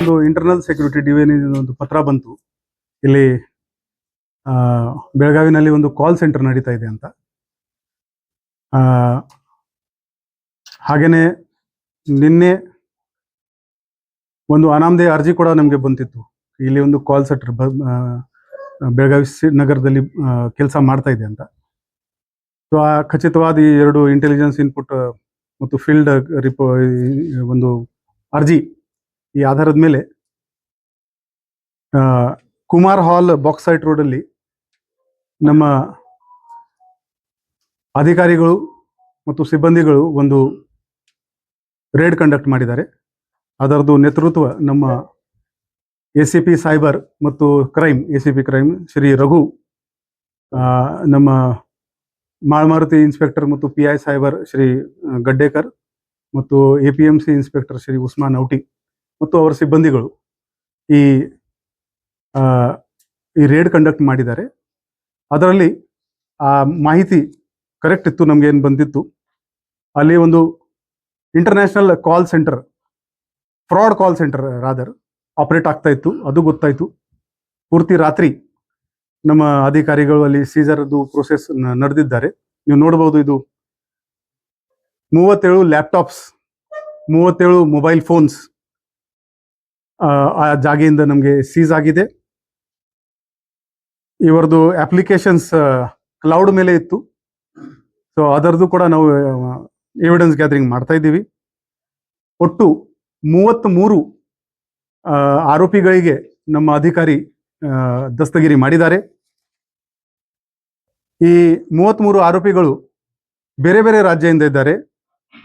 ಒಂದು internal security division ಒಂದು ಪತ್ರ ಬಂತು. ಇಲ್ಲಿ ಬೆಳಗಾವಿನಲ್ಲಿ ಒಂದು ಕಾಲ್ ಸೆಂಟರ್ ನಡೀತಾ ಇದೆ ಅಂತ. ಹಾಗೇನೆ ನಿನ್ನೆ ಒಂದು ಅನಾಮಧೇಯ ಅರ್ಜಿ ಕೂಡ ನಮಗೆ ಬಂತಿತ್ತು. ಇಲ್ಲಿ ಒಂದು ಕಾಲ್ ಸೆಂಟರ್ ಬೆಳಗಾವಿ ನಗರದಲ್ಲಿ ಕೆಲಸ ಮಾಡ್ತಾ ಇದೆ ಅಂತ. ಸೊ ಆ ಖಚಿತವಾದ ಈ ಎರಡು ಇಂಟೆಲಿಜೆನ್ಸ್ ಇನ್ಪುಟ್ ಮತ್ತು ಫೀಲ್ಡ್ ರಿಪೋ ಒಂದು ಅರ್ಜಿ ಈ ಆಧಾರದ ಮೇಲೆ ಕುಮಾರ್ ಹಾಲ್ ಬಾಕ್ಸೈಟ್ ಸೈಟ್ ರೋಡಲ್ಲಿ ನಮ್ಮ ಅಧಿಕಾರಿಗಳು ಮತ್ತು ಸಿಬ್ಬಂದಿಗಳು ಒಂದು ರೇಡ್ ಕಂಡಕ್ಟ್ ಮಾಡಿದ್ದಾರೆ. ಅದರದ್ದು ನೇತೃತ್ವ ನಮ್ಮ ಎ ಸಿ ಪಿ ಸೈಬರ್ ಮತ್ತು crime A C P crime Shri Raghu ನಮ್ಮ ಮಾಳಮಾರುತಿ ಇನ್ಸ್ಪೆಕ್ಟರ್ ಮತ್ತು P I cyber Shri Gaddekar ಮತ್ತು A P M C inspector Shri Usman Auti ಮತ್ತು ಅವರ ಸಿಬ್ಬಂದಿಗಳು ಈ ಈ ರೇಡ್ ಕಂಡಕ್ಟ್ ಮಾಡಿದ್ದಾರೆ. ಅದರಲ್ಲಿ ಆ ಮಾಹಿತಿ ಕರೆಕ್ಟ್ ಇತ್ತು ನಮ್ಗೆ ಬಂದಿತ್ತು. ಅಲ್ಲಿ ಒಂದು international call centre fraud call centre rather operate ಆಗ್ತಾ ಇತ್ತು ಅದು ಗೊತ್ತಾಯ್ತು. ಪೂರ್ತಿ ರಾತ್ರಿ ನಮ್ಮ ಅಧಿಕಾರಿಗಳು ಅಲ್ಲಿ ಸೀಸರ್ದು ಪ್ರೋಸೆಸ್ ನಡೆದಿದ್ದಾರೆ. ನೀವು ನೋಡಬಹುದು ಇದು ಮೂವತ್ತೇಳು ಲ್ಯಾಪ್ಟಾಪ್ಸ್ ಮೂವತ್ತೇಳು ಮೊಬೈಲ್ ಫೋನ್ಸ್ ಆ ಜಾಗೆಯಿಂದ ನಮಗೆ ಸೀಸ್ ಆಗಿದೆ. ಇವರದು ಅಪ್ಲಿಕೇಶನ್ಸ್ ಕ್ಲೌಡ್ ಮೇಲೆ ಇತ್ತು. ಸೊ ಅದರದ್ದು ಕೂಡ ನಾವು ಎವಿಡೆನ್ಸ್ ಗ್ಯಾದರಿಂಗ್ ಮಾಡ್ತಾ ಇದ್ದೀವಿ. ಒಟ್ಟು ಮೂವತ್ತ್ಮೂರು ಆ, ಆರೋಪಿಗಳಿಗೆ ನಮ್ಮ ಅಧಿಕಾರಿ ದಸ್ತಗಿರಿ ಮಾಡಿದ್ದಾರೆ. ಈ ಮೂವತ್ತ್ಮೂರು ಆರೋಪಿಗಳು ಬೇರೆ ಬೇರೆ ರಾಜ್ಯದಿಂದ ಇದ್ದಾರೆ.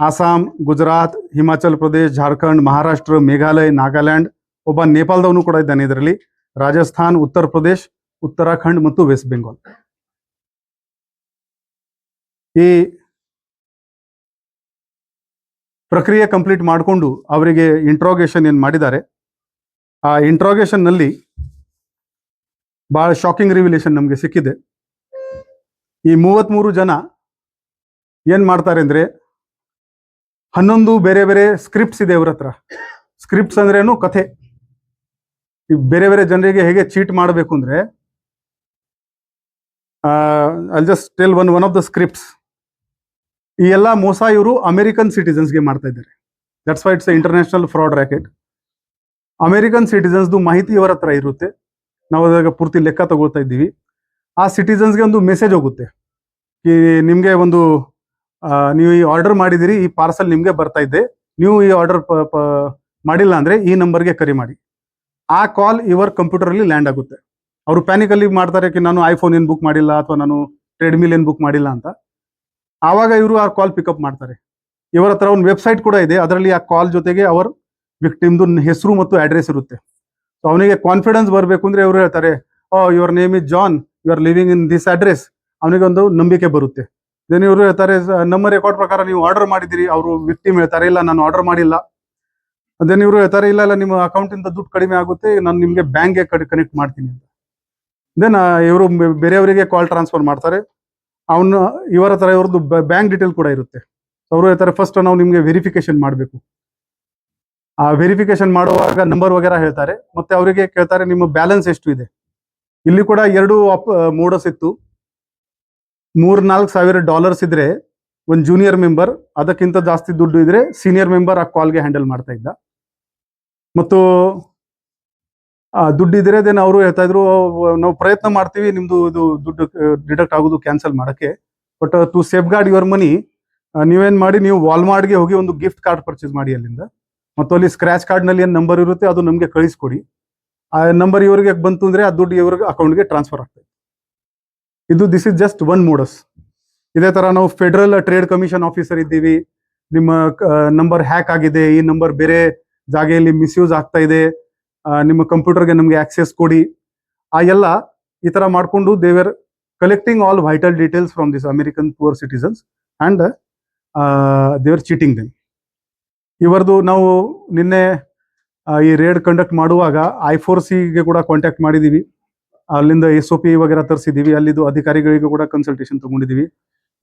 ಅಸ್ಸಾಂ, ಗುಜರಾತ್, ಹಿಮಾಚಲ್ ಪ್ರದೇಶ್, ಜಾರ್ಖಂಡ್, ಮಹಾರಾಷ್ಟ್ರ, ಮೇಘಾಲಯ, ನಾಗಾಲ್ಯಾಂಡ್, ಒಬ್ಬ ನೇಪಾಳದವನು ಕೂಡ ಇದ್ದಾನೆ ಇದರಲ್ಲಿ. ರಾಜಸ್ಥಾನ್, ಉತ್ತರ ಪ್ರದೇಶ್, ಉತ್ತರಾಖಂಡ್ ಮತ್ತು ವೆಸ್ಟ್ ಬೆಂಗಾಲ್. ಈ ಪ್ರಕ್ರಿಯೆ ಕಂಪ್ಲೀಟ್ ಮಾಡಿಕೊಂಡು ಅವರಿಗೆ ಇಂಟ್ರೋಗೇಷನ್ ಏನು ಮಾಡಿದ್ದಾರೆ. ಆ ಇಂಟ್ರೋಗೇಷನ್ನಲ್ಲಿ ಬಹಳ ಶಾಕಿಂಗ್ ರಿವಿಲೇಷನ್ ನಮಗೆ ಸಿಕ್ಕಿದೆ. ಈ ಮೂವತ್ಮೂರು ಜನ ಏನ್ ಮಾಡ್ತಾರೆ ಅಂದ್ರೆ ಹನ್ನೊಂದು ಬೇರೆ ಬೇರೆ ಸ್ಕ್ರಿಪ್ಟ್ಸ್ ಇದೆ ಇವ್ರ ಹತ್ರ. ಸ್ಕ್ರಿಪ್ಟ್ಸ್ ಅಂದ್ರೇನು ಕಥೆ. ಈ ಬೇರೆ ಬೇರೆ ಜನರಿಗೆ ಹೇಗೆ ಚೀಟ್ ಮಾಡಬೇಕು ಅಂದ್ರೆ all just tell one one of the scripts ಈ ಎಲ್ಲ ಮೋಸ ಇವರು ಅಮೆರಿಕನ್ ಸಿಟಿಸನ್ಸ್ಗೆ ಮಾಡ್ತಾ ಇದ್ದಾರೆ. That's why it's international fraud racket American ಸಿಟಿಸನ್ಸ್ದು ಮಾಹಿತಿ ಇವರ ಹತ್ರ ಇರುತ್ತೆ. ನಾವು ಅದಾಗ ಪೂರ್ತಿ ಲೆಕ್ಕ ತಗೊಳ್ತಾ ಇದ್ದೀವಿ. ಆ ಸಿಟಿಸನ್ಸ್ಗೆ ಒಂದು ಮೆಸೇಜ್ ಹೋಗುತ್ತೆ. ಈ ನಿಮಗೆ ಒಂದು ನೀವು ಈ ಆರ್ಡರ್ ಮಾಡಿದಿರಿ ಈ ಪಾರ್ಸಲ್ ನಿಮಗೆ ಬರ್ತಾ ಇದ್ದೆ ನೀವು ಈ ಆರ್ಡರ್ ಮಾಡಿಲ್ಲ ಅಂದ್ರೆ ಈ ನಂಬರ್ಗೆ ಕರೆ ಮಾಡಿ. ಆ ಕಾಲ್ ಇವರ್ ಕಂಪ್ಯೂಟರ್ ಅಲ್ಲಿ ಲ್ಯಾಂಡ್ ಆಗುತ್ತೆ. ಅವರು ಪ್ಯಾನಿಕ್ ಅಲ್ಲಿ ಮಾಡ್ತಾರೆ ಕಿ, ನಾನು ಐಫೋನ್ ಏನ್ ಬುಕ್ ಮಾಡಿಲ್ಲ ಅಥವಾ ನಾನು ಟ್ರೆಡ್ಮಿಲ್ ಏನ್ ಬುಕ್ ಮಾಡಿಲ್ಲ ಅಂತ. ಆವಾಗ ಇವರು ಆ ಕಾಲ್ ಪಿಕಪ್ ಮಾಡ್ತಾರೆ. ಇವರ ಹತ್ರ ಒಂದು ವೆಬ್ಸೈಟ್ ಕೂಡ ಇದೆ. ಅದರಲ್ಲಿ ಆ ಕಾಲ್ ಜೊತೆಗೆ ಅವರ್ ವಿಕ್ಟಿಮ್ದು ಹೆಸರು ಮತ್ತು ಅಡ್ರೆಸ್ ಇರುತ್ತೆ. ಸೊ ಅವನಿಗೆ ಕಾನ್ಫಿಡೆನ್ಸ್ ಬರಬೇಕು ಅಂದ್ರೆ ಇವರು ಹೇಳ್ತಾರೆ ಓ your name is John you are living in this address ಅವನಿಗೆ ಒಂದು ನಂಬಿಕೆ ಬರುತ್ತೆ. ದೆನ್ ಇವರು ಹೇಳ್ತಾರೆ ನಮ್ಮ ರೆಕಾರ್ಡ್ ಪ್ರಕಾರ ನೀವು ಆರ್ಡರ್ ಮಾಡಿದಿರಿ ಅವರು ವಿಕ್ಟಿಮ್ ಹೇಳ್ತಾರೆ, ಇಲ್ಲ, ನಾನು ಆರ್ಡರ್ ಮಾಡಿಲ್ಲ. ದೆನ್ ಇವರು ಹೇಳ್ತಾರೆ, ಇಲ್ಲ ಇಲ್ಲ, ನಿಮ್ಮ ಅಕೌಂಟ್ ಇಂದ ದುಡ್ಡು ಕಡಿಮೆ ಆಗುತ್ತೆ. ನಾನು ನಿಮಗೆ ಬ್ಯಾಂಕ್ಗೆ ಕನೆಕ್ಟ್ ಮಾಡ್ತೀನಿ ಅಂತ. ದೆನ್ ಇವರು ಬೇರೆಯವರಿಗೆ ಕಾಲ್ ಟ್ರಾನ್ಸ್ಫರ್ ಮಾಡ್ತಾರೆ. ಅವನು, ಇವರ ಹತ್ರ ಇವ್ರದ್ದು ಬ್ಯಾಂಕ್ ಡೀಟೇಲ್ ಕೂಡ ಇರುತ್ತೆ. ಅವರು ಹೇಳ್ತಾರೆ ಫಸ್ಟ್ ನಾವು ನಿಮಗೆ ವೆರಿಫಿಕೇಶನ್ ಮಾಡಬೇಕು. ವೆರಿಫಿಕೇಶನ್ ಮಾಡುವಾಗ ನಂಬರ್ ವಗೇರಾ ಹೇಳ್ತಾರೆ. ಮತ್ತೆ ಅವರಿಗೆ ಕೇಳ್ತಾರೆ, ನಿಮ್ಮ ಬ್ಯಾಲೆನ್ಸ್ ಎಷ್ಟು ಇದೆ? ಇಲ್ಲಿ ಕೂಡ ಎರಡು ಮೋಡಸ್ ಇತ್ತು. ಮೂರ್ ನಾಲ್ಕು ಸಾವಿರ ಡಾಲರ್ಸ್ ಇದ್ರೆ ಒಂದು ಜೂನಿಯರ್ ಮೆಂಬರ್ ಅದಕ್ಕಿಂತ ಜಾಸ್ತಿ ದುಡ್ಡು ಇದ್ರೆ ಸೀನಿಯರ್ ಮೆಂಬರ್ ಆ ಕಾಲ್ಗೆ ಹ್ಯಾಂಡಲ್ ಮಾಡ್ತಾ ಇದ್ದ. ಮತ್ತು ದುಡ್ಡಿದ್ರೆ ದೆನ್ ಅವರು ಹೇಳ್ತಾ ಇದ್ರು, ನಾವು ಪ್ರಯತ್ನ ಮಾಡ್ತೀವಿ, ನಿಮ್ದು ಇದು ದುಡ್ಡು ಡಿಡಕ್ಟ್ ಆಗೋದು ಕ್ಯಾನ್ಸಲ್ ಮಾಡಕ್ಕೆ. But to safeguard your money ನೀವೇನ್ ಮಾಡಿ, ನೀವು ವಾಲ್ಮಾರ್ಟ್ಗೆ ಹೋಗಿ ಒಂದು ಗಿಫ್ಟ್ ಕಾರ್ಡ್ ಪರ್ಚೇಸ್ ಮಾಡಿ ಅಲ್ಲಿಂದ. ಮತ್ತು ಅಲ್ಲಿ ಸ್ಕ್ರಾಚ್ ಕಾರ್ಡ್ನಲ್ಲಿ ಏನ್ ನಂಬರ್ ಇರುತ್ತೆ ಅದು ನಮಗೆ ಕಳಿಸ್ಕೊಡಿ. ಆ ನಂಬರ್ ಇವರಿಗೆ ಬಂತು ಅಂದ್ರೆ ಆ ದುಡ್ಡು ಇವ್ರಿಗೆ ಅಕೌಂಟ್ಗೆ ಟ್ರಾನ್ಸ್ಫರ್ ಆಗ್ತದೆ ಇದು this is just one modus ಇದೇ ತರ ನಾವು ಫೆಡರಲ್ ಟ್ರೇಡ್ ಕಮಿಷನ್ ಆಫೀಸರ್ ಇದ್ದೀವಿ. ನಿಮ್ಮ ನಂಬರ್ ಹ್ಯಾಕ್ ಆಗಿದೆ. ಈ ನಂಬರ್ ಬೇರೆ ಜಾಗೆಯಲ್ಲಿ ಮಿಸ್ಯೂಸ್ ಆಗ್ತಾ ಇದೆ. ನಿಮ್ಮ ಕಂಪ್ಯೂಟರ್ಗೆ ನಮಗೆ ಆಕ್ಸೆಸ್ ಕೊಡಿ. ಆ ಎಲ್ಲ ಈ ತರ ಮಾಡ್ಕೊಂಡು they're collecting all vital details from this American poor citizens and they're cheating them ಇವರದು ನಾವು ನಿನ್ನೆ ಈ ರೇಡ್ ಕಂಡಕ್ಟ್ ಮಾಡುವಾಗ ಐ ಫೋರ್ ಸಿಗೆ ಕೂಡ ಕಾಂಟ್ಯಾಕ್ಟ್ ಮಾಡಿದೀವಿ. ಅಲ್ಲಿಂದ ಎಸ್ ಒ ಪಿ ವಗೇರ ತರಿಸಿದ್ದೀವಿ ಅಲ್ಲಿದು ಅಧಿಕಾರಿಗಳಿಗೂ ಕೂಡ ಕನ್ಸಲ್ಟೇಷನ್ ತಗೊಂಡಿದೀವಿ.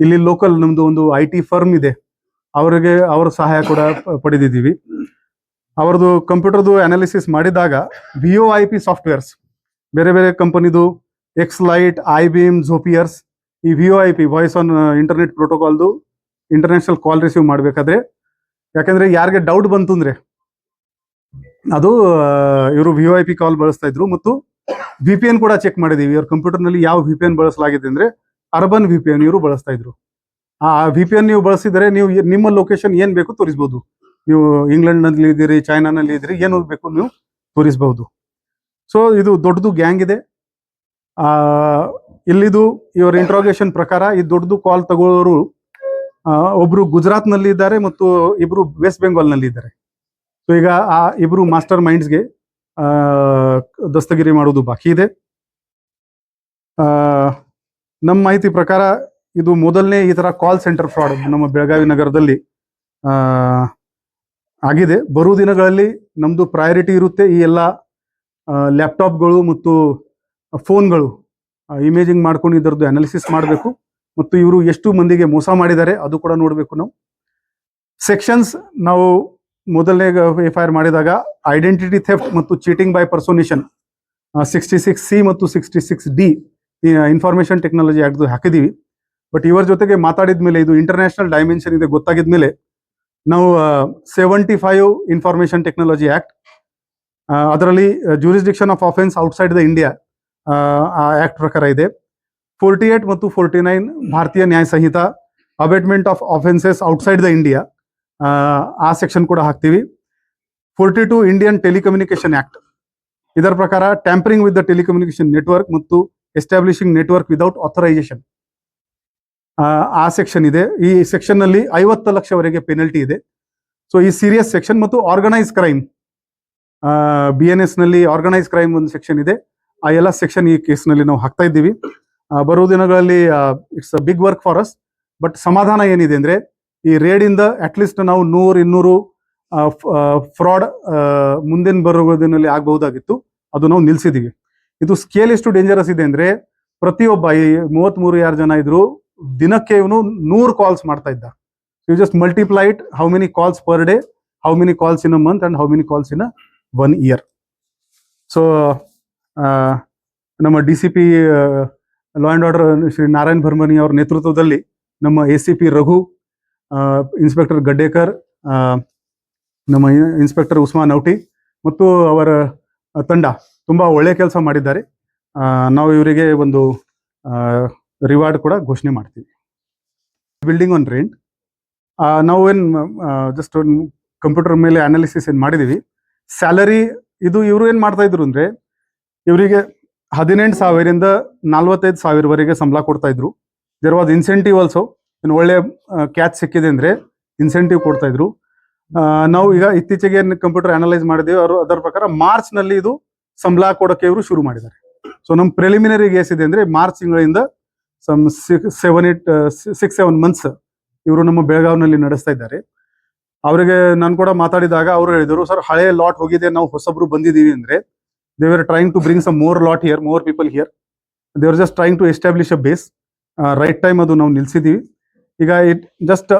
ಇಲ್ಲಿ ಲೋಕಲ್ ನಮ್ಮದು ಒಂದು ಐ ಟಿ ಫರ್ಮ್ ಇದೆ. ಅವರಿಗೆ ಅವರ ಸಹಾಯ ಕೂಡ ಪಡೆದಿದ್ದೀವಿ. ಅವರದು ಕಂಪ್ಯೂಟರ್ದು ಅನಾಲಿಸಿಸ್ ಮಾಡಿದಾಗ V O I P softwares ಬೇರೆ ಬೇರೆ ಕಂಪನಿದು X light I Bhim Zoipers ಈ V O I P voice on internet ಪ್ರೋಟೋಕಾಲ್ದು international call receive ಮಾಡಬೇಕಾದ್ರೆ ಯಾಕಂದ್ರೆ ಯಾರಿಗೆ ಡೌಟ್ ಬಂತು ಅಂದ್ರೆ ಅದು ಇವರು ವಿ ಐ ಪಿ ಕಾಲ್ ಬಳಸ್ತಾ ಇದ್ರು ಮತ್ತು ವಿ ಪಿ ಎನ್ ಕೂಡ ಚೆಕ್ ಮಾಡಿದೀವಿ. ಇವ್ರ ಕಂಪ್ಯೂಟರ್ನಲ್ಲಿ ಯಾವ ವಿ ಪಿ ಎನ್ ಬಳಸಲಾಗಿದೆ ಅಂದ್ರೆ ಅರ್ಬನ್ ವಿ ಪಿ ಎನ್ ಇವರು ಬಳಸ್ತಾ ಇದ್ರು. ಆ ವಿ ಪಿ ಎನ್ ನೀವು ಬಳಸಿದರೆ ನೀವು ನಿಮ್ಮ ಲೊಕೇಶನ್ ಏನ್ ಬೇಕು ತೋರಿಸಬಹುದು ನೀವು ಇಂಗ್ಲೆಂಡ್ನಲ್ಲಿ ಇದ್ದೀರಿ ಚೈನಾನಲ್ಲಿ ಇದ್ದೀರಿ, ಏನು ಬೇಕು ನೀವು ತೋರಿಸಬಹುದು ಸೊ ಇದು ದೊಡ್ಡದು ಗ್ಯಾಂಗ್ ಇದೆ. ಆ, ಇಲ್ಲಿದು ಇವರ ಇಂಟ್ರೋಗೇಷನ್ ಪ್ರಕಾರ ಈ ದೊಡ್ಡದು ಕಾಲ್ ತಗೊಳ್ಳೋರು ಒಬ್ರು ಗುಜರಾತ್ನಲ್ಲಿ ಇದ್ದಾರೆ ಮತ್ತು ಇಬ್ರು ವೆಸ್ಟ್ ಬೆಂಗಾಲ್ನಲ್ಲಿ ಇದ್ದಾರೆ. ಸೊ ಈಗ ಆ ಇಬ್ರು ಮಾಸ್ಟರ್ ಮೈಂಡ್ಸ್ಗೆ ದಸ್ತಗಿರಿ ಮಾಡೋದು ಬಾಕಿ ಇದೆ. ನಮ್ಮ ಮಾಹಿತಿ ಪ್ರಕಾರ ಇದು ಮೊದಲನೇ ಈ ತರ ಕಾಲ್ ಸೆಂಟರ್ ಫ್ರಾಡ್ ನಮ್ಮ ಬೆಳಗಾವಿ ನಗರದಲ್ಲಿ ಆ, ಆಗಿದೆ. ಬರುವ ದಿನಗಳಲ್ಲಿ ನಮ್ದು ಪ್ರಯಾರಿಟಿ ಇರುತ್ತೆ ಈ ಎಲ್ಲ ಲ್ಯಾಪ್ಟಾಪ್ಗಳು ಮತ್ತು ಫೋನ್ಗಳು ಇಮೇಜಿಂಗ್ ಮಾಡ್ಕೊಂಡು ಇದರದ್ದು ಅನಾಲಿಸಿಸ್ ಮಾಡಬೇಕು. ಮತ್ತು ಇವರು ಎಷ್ಟು ಮಂದಿಗೆ ಮೋಸ ಮಾಡಿದ್ದಾರೆ ಅದು ಕೂಡ ನೋಡಬೇಕು ನಾವು. ಸೆಕ್ಷನ್ಸ್ ನಾವು ಮೊದಲನೇ ಎಫ್ ಐ ಆರ್ ಮಾಡಿದಾಗ ಐಡೆಂಟಿಟಿ ಥೆಫ್ಟ್ ಮತ್ತು cheating by personation sixty six C ಮತ್ತು sixty six D information technology act ಹಾಕಿದೀವಿ ಬಟ್ ಇವರ ಜೊತೆಗೆ ಮಾತಾಡಿದ ಮೇಲೆ ಇದು ಇಂಟರ್ನ್ಯಾಷನಲ್ ಡೈಮೆನ್ಷನ್ ಇದೆ ಗೊತ್ತಾಗಿದ ಮೇಲೆ ನಾವು seventy five information technology act ಅದರಲ್ಲಿ jurisdiction of offence outside the India ಆ ಆಕ್ಟ್ ಪ್ರಕಾರ ಇದೆ. ಫೋರ್ಟಿ ಏಟ್ ಮತ್ತು forty nine Bharatiya Nyaya Sanhita abetment of offences outside the India ಆ ಸೆಕ್ಷನ್ ಕೂಡ ಹಾಕ್ತೀವಿ. Forty two Indian telecommunication act ಇದರ ಪ್ರಕಾರ tampering with the telecommunication network ಮತ್ತು ಎಸ್ಟಾಬ್ಲಿಷಿಂಗ್ ನೆಟ್ವರ್ಕ್ ವಿದೌಟ್ ಆಥರೈಸೇಷನ್ ಆ ಸೆಕ್ಷನ್ ಇದೆ. ಈ ಸೆಕ್ಷನ್ನಲ್ಲಿ ಐವತ್ತು ಲಕ್ಷವರೆಗೆ ಪೆನಲ್ಟಿ ಇದೆ. ಸೊ ಈ ಸೀರಿಯಸ್ ಸೆಕ್ಷನ್ ಮತ್ತು ಆರ್ಗನೈಸ್ ಕ್ರೈಮ್ ಬಿ ಎನ್ ಎಸ್ನಲ್ಲಿ ಆರ್ಗನೈಸ್ ಕ್ರೈಮ್ ಒಂದು ಸೆಕ್ಷನ್ ಇದೆ. ಆ ಎಲ್ಲ ಸೆಕ್ಷನ್ ಈ ಕೇಸ್ನಲ್ಲಿ ನಾವು ಹಾಕ್ತಾ ಇದ್ದೀವಿ. ಬರುವ ದಿನಗಳಲ್ಲಿ it's a big work for us but ಸಮಾಧಾನ ಏನಿದೆ ಅಂದ್ರೆ, ಈ ರೇಡ್ ಇಂದ ಅಟ್ಲೀಸ್ಟ್ ನಾವು ನೂರು, ಇನ್ನೂರು ಫ್ರಾಡ್ ಮುಂದಿನ ಬರುವ ದಿನದಲ್ಲಿ ಆಗಬಹುದಾಗಿತ್ತು. ಅದು ನಾವು ನಿಲ್ಸಿದೀವಿ. ಇದು ಸ್ಕೇಲ್ ಎಷ್ಟು ಡೇಂಜರಸ್ ಇದೆ ಅಂದ್ರೆ, ಪ್ರತಿಯೊಬ್ಬ, ಈ ಮೂವತ್ಮೂರು ಯಾರು ಜನ ಇದ್ರು, ದಿನಕ್ಕೆ ಇವನು ನೂರು ಕಾಲ್ಸ್ ಮಾಡ್ತಾ ಇದ್ದ. You just multiply it how many calls per day how many calls in a month and how many calls in a one year so ನಮ್ಮ D C P law and order Shri Narayan Barmani ಅವರ ನೇತೃತ್ವದಲ್ಲಿ ನಮ್ಮ A C P Raghu inspector Gaddekar ನಮ್ಮ inspector Usman Auti ಮತ್ತು ಅವರ ತಂಡ ತುಂಬಾ ಒಳ್ಳೆ ಕೆಲಸ ಮಾಡಿದ್ದಾರೆ. ನಾವು ಇವರಿಗೆ ಒಂದು ರಿವಾರ್ಡ್ ಕೂಡ ಘೋಷಣೆ ಮಾಡ್ತೀವಿ. ಬಿಲ್ಡಿಂಗ್ ಆನ್ ರೆಂಟ್ ನಾವು ಏನು ಜಸ್ಟ್ ಕಂಪ್ಯೂಟರ್ ಮೇಲೆ ಅನಾಲಿಸಿಸ್ ಏನು ಮಾಡಿದೀವಿ. ಸ್ಯಾಲರಿ ಇದು ಇವರು ಏನು ಮಾಡ್ತಾ ಇದ್ರು ಅಂದ್ರೆ, ಇವರಿಗೆ ಹದಿನೆಂಟು ಸಾವಿರದಿಂದ ನಲ್ವತ್ತೈದು ಸಾವಿರವರೆಗೆ ಸಂಬಳ ಕೊಡ್ತಾ ಇದ್ರು. ದೇರ್ ವಾಸ್ ಇನ್ಸೆಂಟಿವ್ ಆಲ್ಸೋ ಏನು ಒಳ್ಳೆ ಕ್ಯಾಚ್ ಸಿಕ್ಕಿದೆ ಅಂದ್ರೆ ಇನ್ಸೆಂಟಿವ್ ಕೊಡ್ತಾ ಇದ್ರು. ನಾವು ಈಗ ಇತ್ತೀಚೆಗೆ ಕಂಪ್ಯೂಟರ್ ಅನಲೈಸ್ ಮಾಡಿದೀವಿ ಅವರು ಅದರ ಪ್ರಕಾರ ಮಾರ್ಚ್ನಲ್ಲಿ ಇದು ಸಂಬಳ ಕೊಡೋಕೆ ಇವರು ಶುರು ಮಾಡಿದ್ದಾರೆ. ಸೊ ನಮ್ಮ ಪ್ರಿಲಿಮಿನರಿ ಗೇಸ್ ಇದೆ ಅಂದ್ರೆ ಮಾರ್ಚ್ ತಿಂಗಳಿಂದ some seven eight six seven months ಇವರು ನಮ್ಮ ಬೆಳಗಾವಿನಲ್ಲಿ ನಡೆಸ್ತಾ ಇದ್ದಾರೆ. ಅವರಿಗೆ ನಾನು ಕೂಡ ಮಾತಾಡಿದಾಗ ಅವರು ಹೇಳಿದರು, ಸರ್, ಹಳೆ ಲಾಟ್ ಹೋಗಿದೆ, ನಾವು ಹೊಸಬ್ರು ಬಂದಿದ್ದೀವಿ ಅಂದ್ರೆ they were trying to bring some more lot here more people here They were just trying to establish a base right time ಅದು ನಾವು ನಿಲ್ಸಿದೀವಿ. ಈಗ ಇಟ್ ಜಸ್ಟ್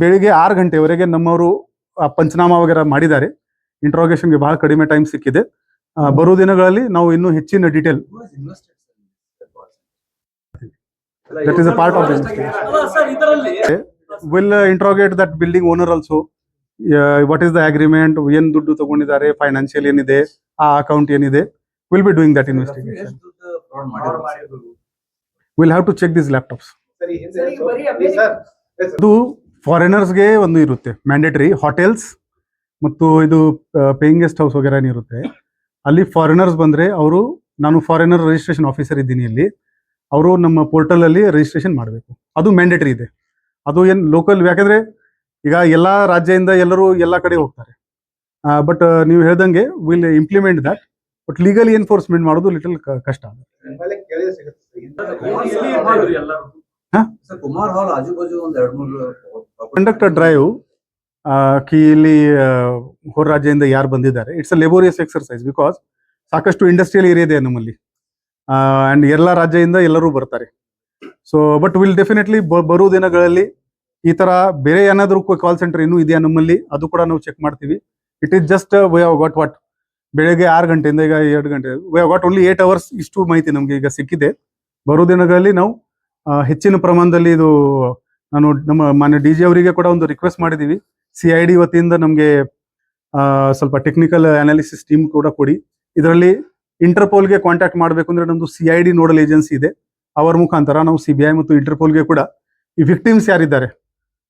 ಬೆಳಿಗ್ಗೆ ಆರು ಗಂಟೆವರೆಗೆ ನಮ್ಮವರು ಪಂಚನಾಮ ವಗೇರ ಮಾಡಿದ್ದಾರೆ. ಇಂಟ್ರೋಗೇಷನ್ಗೆ ಬಹಳ ಕಡಿಮೆ ಟೈಮ್ ಸಿಕ್ಕಿದೆ. ಆ, ಬರುವ ದಿನಗಳಲ್ಲಿ ನಾವು ಇನ್ನೂ ಹೆಚ್ಚಿನ detail that is a part ಇದರಲ್ಲಿ will interrogate that building owner also what is the agreement ಏನ್ ದುಡ್ಡು ತಗೊಂಡಿದ್ದಾರೆ? ಫೈನಾನ್ಷಿಯಲ್ ಏನಿದೆ? ಆ ಅಕೌಂಟ್ ಏನಿದೆ will be doing that investigation will have to check this laptops ಅದು ಫಾರಿನರ್ಸ್ಗೆ ಒಂದು ಇರುತ್ತೆ ಮ್ಯಾಂಡೇಟರಿ ಹೋಟೆಲ್ಸ್ ಮತ್ತು ಇದು ಪೇಯಿಂಗ್ ಗೆಸ್ಟ್ ಹೌಸ್ ವಗೇರ ಇರುತ್ತೆ. ಅಲ್ಲಿ ಫಾರಿನರ್ಸ್ ಬಂದ್ರೆ ಅವರು ನಾನು ಫಾರಿನರ್ ರಿಜಿಸ್ಟ್ರೇಷನ್ ಆಫೀಸರ್ ಇದ್ದೀನಿ ಇಲ್ಲಿ. ಅವರು ನಮ್ಮ ಪೋರ್ಟಲ್ ಅಲ್ಲಿ ರಿಜಿಸ್ಟ್ರೇಷನ್ ಮಾಡಬೇಕು. ಅದು ಮ್ಯಾಂಡೇಟರಿ ಇದೆ. ಅದು ಏನ್ ಲೋಕಲ್ ಯಾಕಂದ್ರೆ ಈಗ ಎಲ್ಲಾ ರಾಜ್ಯದಿಂದ ಎಲ್ಲರೂ ಎಲ್ಲ ಕಡೆ ಹೋಗ್ತಾರೆ. ಬಟ್ ನೀವು ಹೇಳ್ದಂಗೆ will implement that but legally enforcement ಮಾಡೋದು ಲಿಟಲ್ ಕಷ್ಟ ಕಂಡಕ್ಟರ್ ಡ್ರೈವ್ ಕಿ, ಇಲ್ಲಿ ಹೊರ ರಾಜ್ಯದಿಂದ ಯಾರು ಬಂದಿದ್ದಾರೆ it's a laborious exercise because ಸಾಕಷ್ಟು ಇಂಡಸ್ಟ್ರಿಯಲ್ ಏರಿಯಾ ಇದೆ ನಮ್ಮಲ್ಲಿ. ಅಂಡ್ ಎಲ್ಲ ರಾಜ್ಯದಿಂದ ಎಲ್ಲರೂ ಬರ್ತಾರೆ. ಸೊ ಬಟ್ ವಿಲ್ ಡೆಫಿನೆಟ್ಲಿ ಬರೋ ದಿನಗಳಲ್ಲಿ ಈ ತರ ಬೇರೆ ಏನಾದರೂ ಕಾಲ್ ಸೆಂಟರ್ ಇನ್ನೂ ಇದೆಯಾ ನಮ್ಮಲ್ಲಿ, ಅದು ಕೂಡ ನಾವು ಚೆಕ್ ಮಾಡ್ತೀವಿ. It is just we have got what ಬೆಳಗ್ಗೆ ಆರು ಗಂಟೆಯಿಂದ ಈಗ ಎರಡು ಗಂಟೆ. We have got only eight hours ಇಷ್ಟು ಮಾಹಿತಿ ನಮಗೆ ಈಗ ಸಿಕ್ಕಿದೆ. ಬರೋ ದಿನಗಳಲ್ಲಿ ನಾವು ಹೆಚ್ಚಿನ ಪ್ರಮಾಣದಲ್ಲಿ ಇದು, ನಾನು ನಮ್ಮ ಮಾನ್ಯ ಡಿ ಜಿ ಅವರಿಗೆ ಕೂಡ ಒಂದು ರಿಕ್ವೆಸ್ಟ್ ಮಾಡಿದ್ದೀವಿ. ಸಿ ಐ ಡಿ ವತಿಯಿಂದ ನಮಗೆ ಸ್ವಲ್ಪ ಟೆಕ್ನಿಕಲ್ ಅನಾಲಿಸಿಸ್ ಟೀಮ್ ಕೂಡ ಕೊಡಿ. ಇದರಲ್ಲಿ ಇಂಟರ್ಪೋಲ್ಗೆ ಕಾಂಟ್ಯಾಕ್ಟ್ ಮಾಡಬೇಕು ಅಂದ್ರೆ ನಮ್ಮದು C I D nodal agency ಇದೆ. ಅವರ ಮುಖಾಂತರ ನಾವು ಸಿ ಬಿ ಐ ಮತ್ತು ಇಂಟರ್ಪೋಲ್ಗೆ ಕೂಡ ಈ ವಿಕ್ಟಿಮ್ಸ್ ಯಾರಿದ್ದಾರೆ,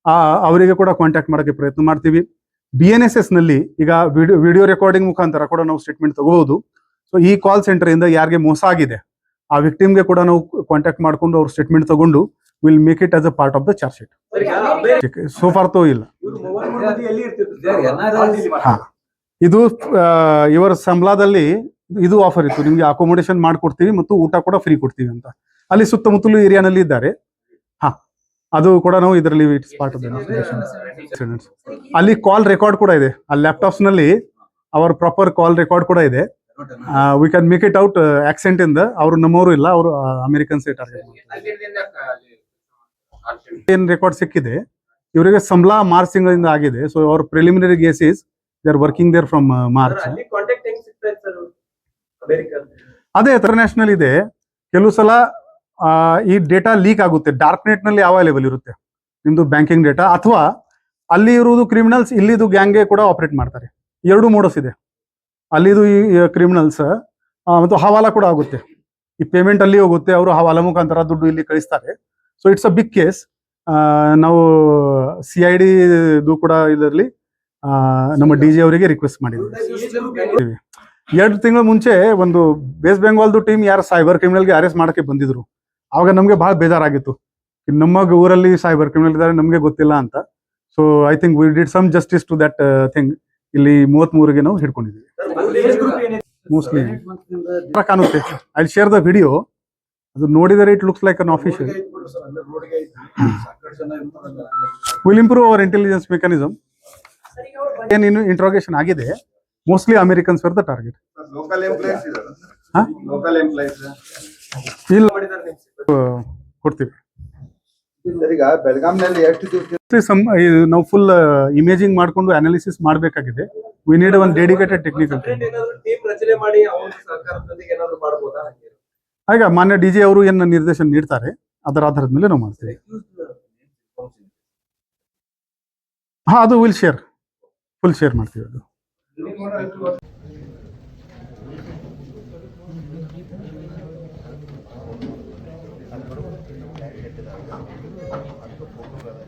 ಆ, ಅವರಿಗೆ ಕೂಡ ಕಾಂಟ್ಯಾಕ್ಟ್ ಮಾಡೋಕ್ಕೆ ಪ್ರಯತ್ನ ಮಾಡ್ತೀವಿ. ಬಿ ಎನ್ ಎಸ್ ಎಸ್ನಲ್ಲಿ ಈಗ ವಿಡಿಯೋ ವಿಡಿಯೋ ರೆಕಾರ್ಡಿಂಗ್ ಮುಖಾಂತರ ಕೂಡ ನಾವು ಸ್ಟೇಟ್ಮೆಂಟ್ ತಗೋಬಹುದು ಸೊ ಈ ಕಾಲ್ ಸೆಂಟರ್ ಇಂದ ಯಾರಿಗೆ ಮೋಸ ಆಗಿದೆ ಆ ವಿಕ್ಟಿಮ್ಗೆ ಕೂಡ ನಾವು ಕಾಂಟ್ಯಾಕ್ಟ್ ಮಾಡ್ಕೊಂಡು ಅವ್ರ ಸ್ಟೇಟ್ಮೆಂಟ್ ತಗೊಂಡು will make it as a part of the charge sheet so far though ಇಲ್ಲ. ಇದು ಆ, ಇವರ ಸಂಬಳದಲ್ಲಿ ಇದು ಆಫರ್ ಇತ್ತು. ನಿಮ್ಗೆ ಅಕೊಮೊಡೇಷನ್ ಮಾಡ್ಕೊಡ್ತೀವಿ ಮತ್ತು ಊಟ ಕೂಡ ಫ್ರೀ ಕೊಡ್ತೀವಿ ಅಂತ. ಅಲ್ಲಿ ಸುತ್ತಮುತ್ತಲು ಏರಿಯಾನಲ್ಲಿ ಇದ್ದಾರೆ. ಅದು ಕೂಡ ನಾವು ಇದರಲ್ಲಿ ಇಟ್ಸ್ ಪಾರ್ಟ್ ಆಫ್ ಅಲ್ಲಿ ಕಾಲ್ ರೆಕಾರ್ಡ್ ಕೂಡ ಇದೆ. ಆ ಲ್ಯಾಪ್ಟಾಪ್ಸ್ನಲ್ಲಿ ಅವರ ಪ್ರಾಪರ್ ಕಾಲ್ ರೆಕಾರ್ಡ್ ಕೂಡ ಇದೆ. We can make it out accent ಇಂದ. ಅವರು ನಮ್ಮವರು ಇಲ್ಲ ಅವರು ಅಮೆರಿಕನ್ ಸೇ ಟಾರ್ಗೆಟ್ ಏನ್ ರೆಕಾರ್ಡ್ ಸಿಕ್ಕಿದೆ? ಇವರಿಗೆ ಸಂಬಳ ಮಾರ್ಚ್ ತಿಂಗಳಿಂದ ಆಗಿದೆ. ಸೊ ಅವ್ರ preliminary ಗೇಸಿಸ್ they are working there from March. ಅದೇ ಇಂಟರ್ನ್ಯಾಷನಲ್ ಇದೆ. ಕೆಲವು ಸಲ ಈ ಡೇಟಾ ಲೀಕ್ ಆಗುತ್ತೆ. ಡಾರ್ಕ್ ನೆಟ್ನಲ್ಲಿ ಅವೈಲೇಬಲ್ ಇರುತ್ತೆ? ನಿಮ್ದು ಬ್ಯಾಂಕಿಂಗ್ ಡೇಟಾ ಅಥವಾ ಅಲ್ಲಿ ಇರುವುದು ಕ್ರಿಮಿನಲ್ಸ್ ಇಲ್ಲಿದು ಗ್ಯಾಂಗ್ಗೆ ಕೂಡ ಆಪರೇಟ್ ಮಾಡ್ತಾರೆ. ಎರಡು ಮೋಡಸ್ ಇದೆ. ಅಲ್ಲಿದು ಈ ಕ್ರಿಮಿನಲ್ಸ್ ಮತ್ತು ಹವಾಲಾ ಕೂಡ ಆಗುತ್ತೆ. ಈ ಪೇಮೆಂಟ್ ಅಲ್ಲಿ ಹೋಗುತ್ತೆ, ಅವರು ಹವಾಲಾ ಮುಖಾಂತರ ದುಡ್ಡು ಇಲ್ಲಿ ಕಳಿಸ್ತಾರೆ. So it's a big case ನಾವು ಸಿ ಐ ಕೂಡ ಇದರಲ್ಲಿ ನಮ್ಮ ಡಿ ಜಿ ಅವರಿಗೆ ರಿಕ್ವೆಸ್ಟ್ ಮಾಡಿದ್ವಿ ಎರಡು ತಿಂಗಳ ಮುಂಚೆ ಒಂದು ವೆಸ್ಟ್ ಬೆಂಗಾಲ್ದು ಟೀಮ್ ಯಾರು ಸೈಬರ್ ಕ್ರಿಮಿನಲ್ಗೆ ಅರೆಸ್ಟ್ ಮಾಡಕ್ಕೆ ಬಂದಿದ್ರು. ಆವಾಗ ನಮಗೆ ಬಹಳ ಬೇಜಾರಾಗಿತ್ತು. ನಮ್ಮ ಊರಲ್ಲಿ ಸೈಬರ್ ಕ್ರಿಮಿನಲ್ ಇದ್ದಾರೆ ನಮಗೆ ಗೊತ್ತಿಲ್ಲ ಅಂತ. So I think we did some justice to that thing ಇಲ್ಲಿ ಮೂವತ್ತ್ ಮೂರಿಗೆ ನಾವು ಹಿಡ್ಕೊಂಡಿದ್ದೀವಿ. ಮೋಸ್ಟ್ಲಿ ಕಾಣುತ್ತೆ. ಐ ಶೇರ್ ದ ವಿಡಿಯೋ ಅದು ನೋಡಿದರೆ it looks like an official will improve our intelligence mechanism ಏನೇನು ಇಂಟ್ರೋಗೇಷನ್ ಆಗಿದೆ. Mostly Americans for the target ಇಲ್ಲ. ಕೊಡ್ತೀವಿ. ಸರ್ ಈಗ ಬೆಳಗಾಂನಲ್ಲಿ ಎಷ್ಟು ದಿವಸ ಇದು ನಾವು ಫುಲ್ ಇಮೇಜಿಂಗ್ ಮಾಡ್ಕೊಂಡು ಅನಾಲಿಸಿಸ್ ಮಾಡಬೇಕಾಗಿದೆ. We need one dedicated technical team ಏನಾದ್ರು ಮಾಡಿ ಅವ್ರ ಸಹಕಾರದೊಂದಿಗೆ ಏನಾದ್ರು ಮಾಡ್ಬೋದಾ ಆಗ ಮಾನ್ಯ ಡಿ ಜಿ ಅವರು ಏನು ನಿರ್ದೇಶನ ನೀಡ್ತಾರೆ ಅದರ ಆಧಾರದ ಮೇಲೆ ನಾವು ಮಾಡ್ತೀವಿ. ಹಾ ಅದು ವಿಲ್ ಶೇರ್ ಫುಲ್ ಶೇರ್ ಮಾಡ್ತೀವಿ ಅದು. கேட்டதாக அந்த பொருளாதார